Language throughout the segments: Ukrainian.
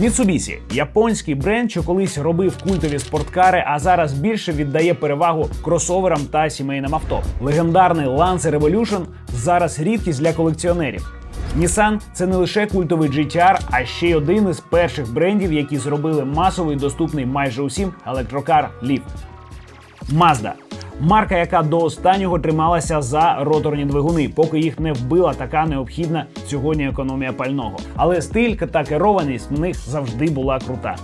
Mitsubishi – японський бренд, що колись робив культові спорткари, а зараз більше віддає перевагу кросоверам та сімейним авто. Легендарний Lancer Evolution зараз рідкість для колекціонерів. Nissan – це не лише культовий GTR, а ще й один із перших брендів, які зробили масовий доступний майже усім електрокар Leaf. Mazda – марка, яка до останнього трималася за роторні двигуни, поки їх не вбила така необхідна сьогодні економія пального. Але стиль та керованість в них завжди була крута.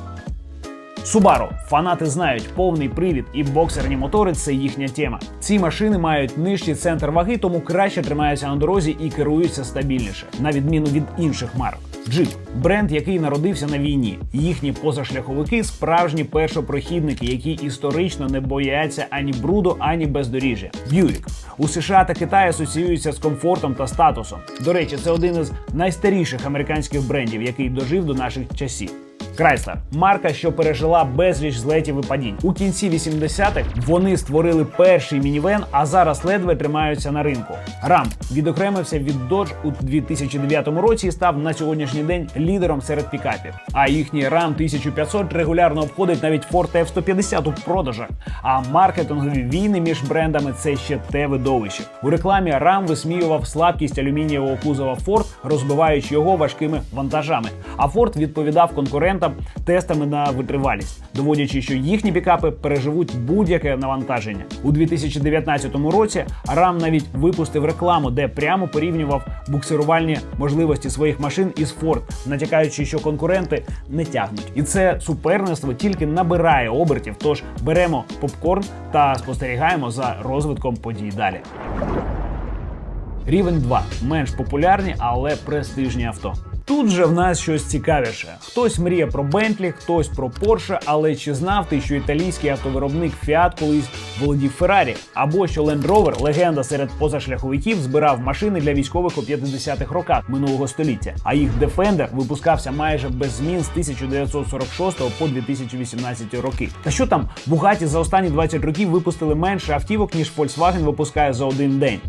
Subaru. Фанати знають, повний привід і боксерні мотори це їхня тема. Ці машини мають нижчий центр ваги, тому краще тримаються на дорозі і керуються стабільніше, на відміну від інших марок. Jeep – бренд, який народився на війні. Їхні позашляховики справжні першопрохідники, які історично не бояться ані бруду, ані бездоріжжя. Buick – у США та Китаї асоціюється з комфортом та статусом. До речі, це один із найстаріших американських брендів, який дожив до наших часів. Chrysler – марка, що пережила безліч злетів і падінь. У кінці 80-х вони створили перший мінівен, а зараз ледве тримаються на ринку. Ram відокремився від Dodge у 2009 році і став на сьогоднішній день лідером серед пікапів. А їхній Ram 1500 регулярно обходить навіть Ford F-150 у продажах. А маркетингові війни між брендами це ще те видовище. У рекламі Ram висміював слабкість алюмінієвого кузова Ford, розбиваючи його важкими вантажами. А Ford відповідав конкурентам тестами на витривалість, доводячи, що їхні пікапи переживуть будь-яке навантаження. У 2019 році Ram навіть випустив рекламу, де прямо порівнював буксирувальні можливості своїх машин із Ford, натякаючи, що конкуренти не тягнуть. І це суперництво тільки набирає обертів. Тож беремо попкорн та спостерігаємо за розвитком подій далі. Рівень 2. менш популярні, але престижні авто. Тут же в нас щось цікавіше. Хтось мріє про Бентлі, хтось про Порше, але чи знав ти, що італійський автовиробник Fiat колись володів Феррарі? Або що Land Rover, легенда серед позашляховиків, збирав машини для військових у 50-х роках минулого століття, а їх Defender випускався майже без змін з 1946 по 2018 роки. Та що там, Bugatti за останні 20 років випустили менше автівок, ніж Volkswagen випускає за один день.